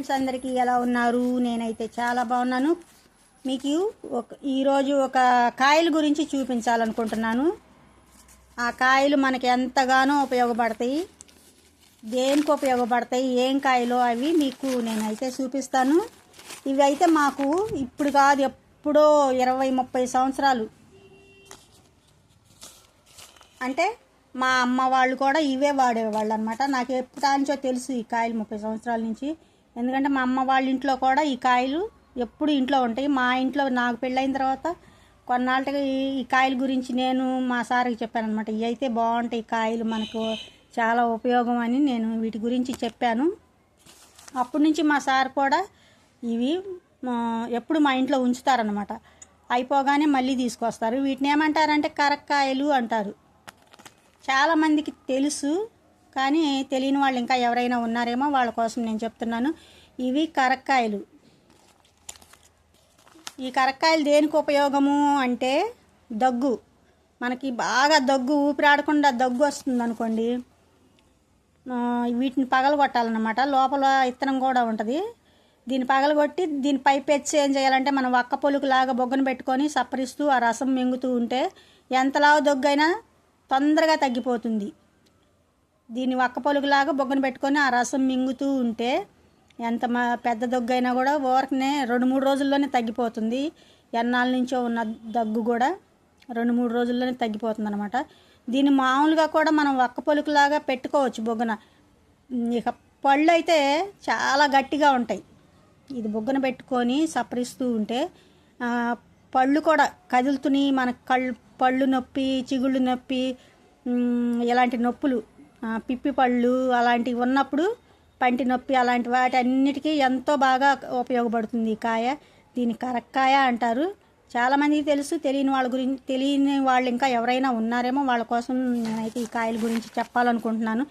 Friends అందరికీ ఎలా ఉన్నారు? నేనైతే చాలా బాగున్నాను. మీకు ఒక ఈరోజు ఒక కాయల గురించి చూపించాలనుకుంటున్నాను. ఆ కాయలు మనకి ఎంతగానో ఉపయోగపడతాయి. దేనికి ఉపయోగపడతాయి? ఏం కాయలు అవి మీకు నేనైతే చూపిస్తాను. ఇవి అయితే మాకు ఇప్పుడు కాదు ఎప్పుడో ఇరవై ముప్పై సంవత్సరాలు. అంటే మా అమ్మ వాళ్ళు కూడా ఇవే వాడేవాళ్ళు అనమాట నాకు ఎప్పుడాంచో తెలుసు ఈ కాయలు ముప్పై సంవత్సరాల నుంచి. ఎందుకంటే మా అమ్మ వాళ్ళ ఇంట్లో కూడా ఈ కాయలు ఎప్పుడు ఇంట్లో ఉంటాయి. మా ఇంట్లో నాకు పెళ్ళైన తర్వాత కొన్నాళ్ళకి ఈ- కాయల గురించి నేను మా సార్కి చెప్పాను అనమాట ఇవి అయితే బాగుంటాయి ఈ కాయలు మనకు చాలా ఉపయోగం అని నేను వీటి గురించి చెప్పాను. అప్పటి నుంచి మా సార్ కూడా ఇవి ఎప్పుడు మా ఇంట్లో ఉంచుతారనమాట అయిపోగానే మళ్ళీ తీసుకొస్తారు. వీటిని ఏమంటారంటే కరక్కాయలు అంటారు. చాలామందికి తెలుసు. కానీ తెలియని వాళ్ళు ఇంకా ఎవరైనా ఉన్నారేమో వాళ్ళ కోసం నేను చెప్తున్నాను. ఇవి కరక్కాయలు. ఈ కరక్కాయలు దేనికి ఉపయోగము అంటే దగ్గు. మనకి బాగా దగ్గు ఊపిరాడకుండా దగ్గు వస్తుంది అనుకోండి వీటిని పగలగొట్టాలన్నమాట. లోపల ఇత్తనం కూడా ఉంటుంది. దీన్ని పగలగొట్టి దీని పై పెచ్చి ఏం చేయాలంటే మనం వక్క పొలుకులాగా బొగ్గను పెట్టుకొని సప్పరిస్తూ ఆ రసం మింగుతూ ఉంటే ఎంతలా దగ్గైనా తొందరగా తగ్గిపోతుంది. దీన్ని ఒక్క పొలుగులాగా బొగ్గను పెట్టుకొని ఆ రసం మింగుతూ ఉంటే ఎంత మా పెద్ద దగ్గు అయినా కూడా ఓరకనే రెండు మూడు రోజుల్లోనే తగ్గిపోతుంది. ఎన్నాళ్ళ నుంచో ఉన్న దగ్గు కూడా రెండు మూడు రోజుల్లోనే తగ్గిపోతుంది అనమాట దీన్ని మామూలుగా కూడా మనం ఒక్క పొలుకులాగా పెట్టుకోవచ్చు బొగ్గన. ఇక పళ్ళు అయితే చాలా గట్టిగా ఉంటాయి. ఇది బొగ్గన పెట్టుకొని సపరిస్తూ ఉంటే పళ్ళు కూడా కదులుతుని మన కళ్ళు పళ్ళు నొప్పి చిగుళ్ళు నొప్పి ఇలాంటి నొప్పులు పిప్పి పళ్ళు అలాంటివి ఉన్నప్పుడు పంటి నొప్పి అలాంటి వాటి అన్నిటికీ ఎంతో బాగా ఉపయోగపడుతుంది ఈ కాయ. దీన్ని కరక్కాయ అంటారు. చాలామందికి తెలుసు తెలియని వాళ్ళ గురించి తెలియని వాళ్ళు ఇంకా ఎవరైనా ఉన్నారేమో వాళ్ళ కోసం నేనైతే ఈ కాయల గురించి చెప్పాలనుకుంటున్నాను.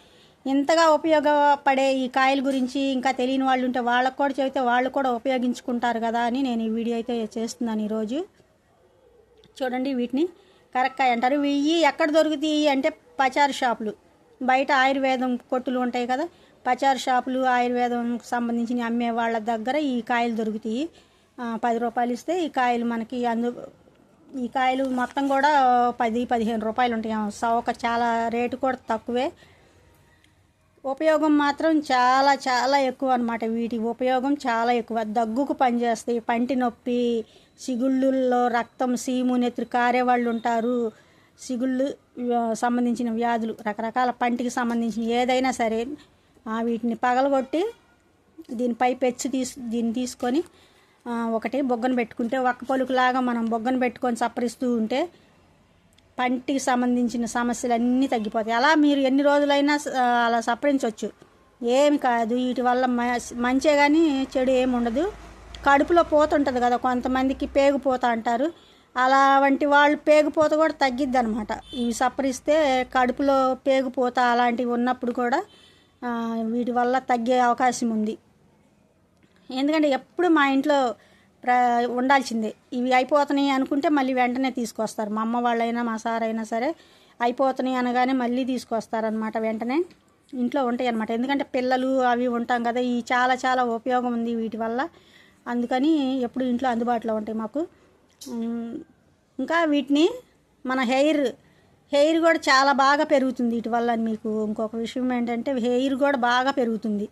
ఇంతగా ఉపయోగపడే ఈ కాయల గురించి ఇంకా తెలియని వాళ్ళు ఉంటే వాళ్ళకు కూడా చెబితే వాళ్ళు కూడా ఉపయోగించుకుంటారు కదా అని నేను ఈ వీడియో అయితే చేస్తున్నాను ఈరోజు. చూడండి వీటిని. కరక్కాయ అంటారు. ఇవి ఎక్కడ దొరుకుతాయి అంటే పచారు షాపులు. బయట ఆయుర్వేదం కొట్టులు ఉంటాయి కదా పచారు షాపులు ఆయుర్వేదం సంబంధించిన అమ్మే వాళ్ళ దగ్గర ఈ కాయలు దొరుకుతాయి. పది రూపాయలు ఇస్తే ఈ కాయలు మనకి అందు ఈ కాయలు మొత్తం కూడా పది పదిహేను రూపాయలు ఉంటాయి. సవక చాలా రేటు కూడా తక్కువే. ఉపయోగం మాత్రం చాలా చాలా ఎక్కువ అనమాట వీటి ఉపయోగం చాలా ఎక్కువ. దగ్గుకు పనిచేస్తాయి పంటి నొప్పి సిగుళ్ళుల్లో రక్తం సీము నెత్తురు కారే వాళ్ళు ఉంటారు. సిగుళ్ళు సంబంధించిన వ్యాధులు రకరకాల పంటికి సంబంధించిన ఏదైనా సరే వీటిని పగలగొట్టి దీనిపై పెచ్చు తీసు దీన్ని తీసుకొని ఒకటి బొగ్గను పెట్టుకుంటే ఒక్క పలుకులాగా మనం బొగ్గను పెట్టుకొని సప్పరిస్తూ ఉంటే పంటికి సంబంధించిన సమస్యలు అన్నీ తగ్గిపోతాయి. అలా మీరు ఎన్ని రోజులైనా అలా సప్పరించవచ్చు ఏమి కాదు. వీటి వల్ల మ- మంచే కానీ చెడు ఏమి ఉండదు కడుపులో పోతుంటుంది కదా కొంతమందికి పేగుపోత అంటారు. అలా వంటి వాళ్ళు పేగుపోత కూడా తగ్గిద్ది అనమాట ఇవి సపరిస్తే కడుపులో పేగుపోత అలాంటివి ఉన్నప్పుడు కూడా వీటి వల్ల తగ్గే అవకాశం ఉంది. ఎందుకంటే ఎప్పుడు మా ఇంట్లో ప్ర ఉండాల్సిందే. ఇవి అయిపోతున్నాయి అనుకుంటే మళ్ళీ వెంటనే తీసుకొస్తారు. మా అమ్మ వాళ్ళైనా మా సార్ అయినా సరే అయిపోతున్నాయి అనగానే మళ్ళీ తీసుకొస్తారనమాట వెంటనే. ఇంట్లో ఉంటాయి అనమాట ఎందుకంటే పిల్లలు అవి ఉంటాం కదా ఈ చాలా చాలా ఉపయోగం ఉంది వీటి వల్ల. అందుకని ఎప్పుడు ఇంట్లో అందుబాటులో ఉంటాయి మాకు. ఇంకా వీటిని మన హెయిర్ హెయిర్ కూడా చాలా బాగా పెరుగుతుంది వీటి వల్ల మీకు ఇంకొక విషయం ఏంటంటే హెయిర్ కూడా బాగా పెరుగుతుంది.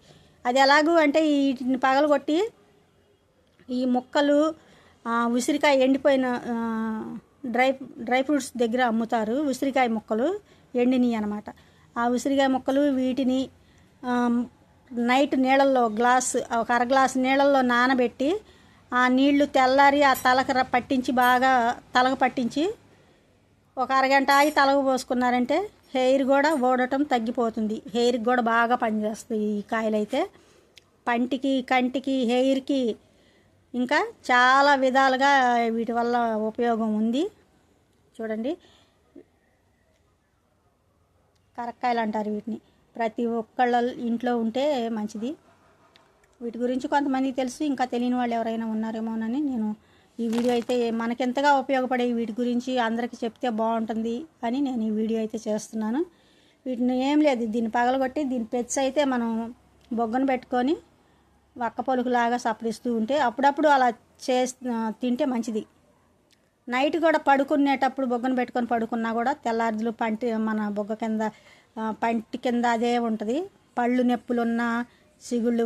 అది ఎలాగూ అంటే వీటిని పగలగొట్టి ఈ ముక్కలు ఉసిరికాయ ఎండిపోయిన డ్రై డ్రై ఫ్రూట్స్ దగ్గర అమ్ముతారు ఉసిరికాయ ముక్కలు ఎండినవి అనమాట ఆ ఉసిరికాయ ముక్కలు వీటిని నైట్ నీళ్ళల్లో గ్లాస్ ఒక అర గ్లాస్ నీళ్ళల్లో నానబెట్టి ఆ నీళ్ళు తెల్లారి ఆ తలక పట్టించి బాగా తలకు పట్టించి ఒక అరగంట ఆగి తలకు పోసుకున్నారంటే హెయిర్ కూడా ఓడటం తగ్గిపోతుంది. హెయిర్కి కూడా బాగా పనిచేస్తుంది ఈ కాయలు అయితే పంటికి కంటికి హెయిర్కి ఇంకా చాలా విధాలుగా వీటి వల్ల ఉపయోగం ఉంది. చూడండి. కరక్కాయలు అంటారు వీటిని. ప్రతి ఒక్కళ్ళ ఇంట్లో ఉంటే మంచిది. వీటి గురించి కొంతమందికి తెలుసు ఇంకా తెలియని వాళ్ళు ఎవరైనా ఉన్నారేమోనని నేను ఈ వీడియో అయితే మనకెంతగా ఉపయోగపడే వీటి గురించి అందరికీ చెప్తే బాగుంటుంది అని నేను ఈ వీడియో అయితే చేస్తున్నాను. వీటిని ఏం లేదు దీన్ని పగలగొట్టి దీని పెచ్చు అయితే మనం బొగ్గను పెట్టుకొని వక్క పలుకులాగా సపరిస్తూ ఉంటే అప్పుడప్పుడు అలా చే తింటే మంచిది. నైట్ కూడా పడుకునేటప్పుడు బొగ్గను పెట్టుకొని పడుకున్నా కూడా తెల్లారులు పంటి మన బొగ్గ కింద పంటి కింద అదే ఉంటుంది. పళ్ళు నొప్పులున్నా సిగుళ్ళు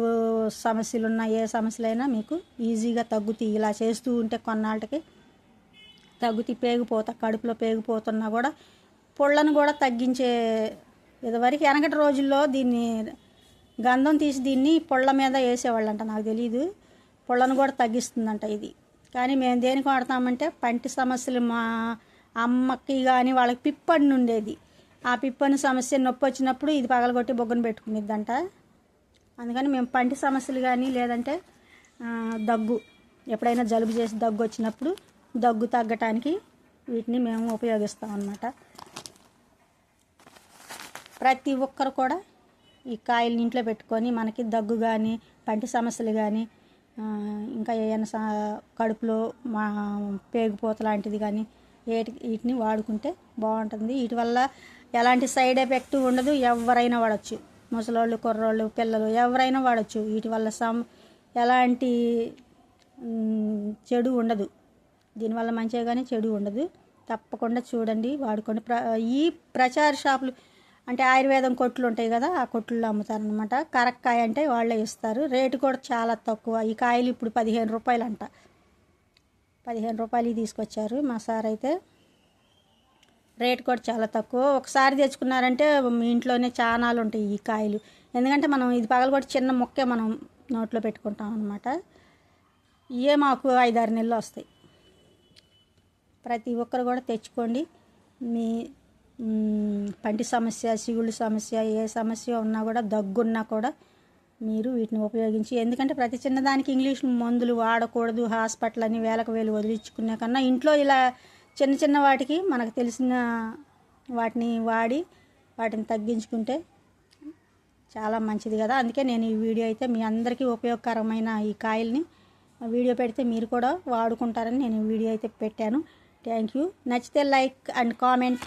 సమస్యలున్నా ఏ సమస్యలైనా మీకు ఈజీగా తగ్గుతాయి ఇలా చేస్తూ ఉంటే కొన్నాళ్ళకి తగ్గుతి పేగిపోతా కడుపులో పేగిపోతున్నా కూడా పొళ్ళను కూడా తగ్గించే ఇదివరకు వెనకటి రోజుల్లో దీన్ని గంధం తీసి దీన్ని పొళ్ళ మీద వేసేవాళ్ళంట నాకు తెలియదు పొళ్ళను కూడా తగ్గిస్తుందంట ఇది. కానీ మేము దేనికి వాడతామంటే పంటి సమస్యలు మా అమ్మకి కానీ వాళ్ళకి పిప్పని ఉండేది ఆ పిప్పని సమస్య నొప్పి వచ్చినప్పుడు ఇది పగలగొట్టి బొగ్గను పెట్టుకునేదంట అందుకని మేము పంటి సమస్యలు కానీ లేదంటే దగ్గు. ఎప్పుడైనా జలుబు చేసి దగ్గు వచ్చినప్పుడు దగ్గు తగ్గటానికి వీటిని మేము ఉపయోగిస్తాం అన్నమాట. ప్రతి ఒక్కరు కూడా ఈ కాయల్ని ఇంట్లో పెట్టుకొని మనకి దగ్గు కానీ పంటి సమస్యలు కానీ ఇంకా ఏమైనా సా- కడుపులో మా పేగుపోత లాంటిది కానీ వేటి వీటిని వాడుకుంటే బాగుంటుంది. వీటి వల్ల ఎలాంటి సైడ్ ఎఫెక్ట్ ఉండదు ఎవరైనా వాడచ్చు. ముసలోళ్ళు కుర్రోళ్ళు పిల్లలు ఎవరైనా వాడచ్చు. వీటి వల్ల సమ్ ఎలాంటి చెడు ఉండదు. దీనివల్ల మంచిగా కానీ చెడు ఉండదు. తప్పకుండా చూడండి వాడుకోండి. ప్ర ఈ ప్రచార షాపులు అంటే ఆయుర్వేదం కొట్లు ఉంటాయి కదా ఆ కొట్లు అమ్ముతారనమాట కరక్కాయ అంటే వాళ్ళే ఇస్తారు. రేటు కూడా చాలా తక్కువ. ఈ కాయలు ఇప్పుడు పదిహేను రూపాయలు అంట పదిహేను రూపాయలు తీసుకొచ్చారు మా సార్ అయితే. రేట్ కూడా చాలా తక్కువ. ఒకసారి తెచ్చుకున్నారంటే మీ ఇంట్లోనే చానాలు ఉంటాయి ఈ కాయలు. ఎందుకంటే మనం ఇది పగలగొట్టి చిన్న మొక్కే మనం నోట్లో పెట్టుకుంటాం అనమాట ఇవే మాకు ఐదారు నెలలు వస్తాయి. ప్రతి ఒక్కరు కూడా తెచ్చుకోండి. మీ పంటి సమస్య సిగుళ్ళు సమస్య ఏ సమస్య ఉన్నా కూడా దగ్గున్నా కూడా మీరు వీటిని ఉపయోగించి ఎందుకంటే ప్రతి చిన్నదానికి ఇంగ్లీష్ మందులు వాడకూడదు హాస్పిటల్ అని వేలకు వేలు వదిలించుకునే కన్నా ఇంట్లో ఇలా చిన్న చిన్న వాటికి మనకు తెలిసిన వాటిని వాడి వాటిని తగ్గించుకుంటే చాలా మంచిది కదా. అందుకే నేను ఈ వీడియో అయితే మీ అందరికీ ఉపయోగకరమైన ఈ కాయల్ని వీడియో పెడితే మీరు కూడా వాడుకుంటారని నేను ఈ వీడియో అయితే పెట్టాను. థ్యాంక్ యూ నచ్చితే లైక్ అండ్ కామెంట్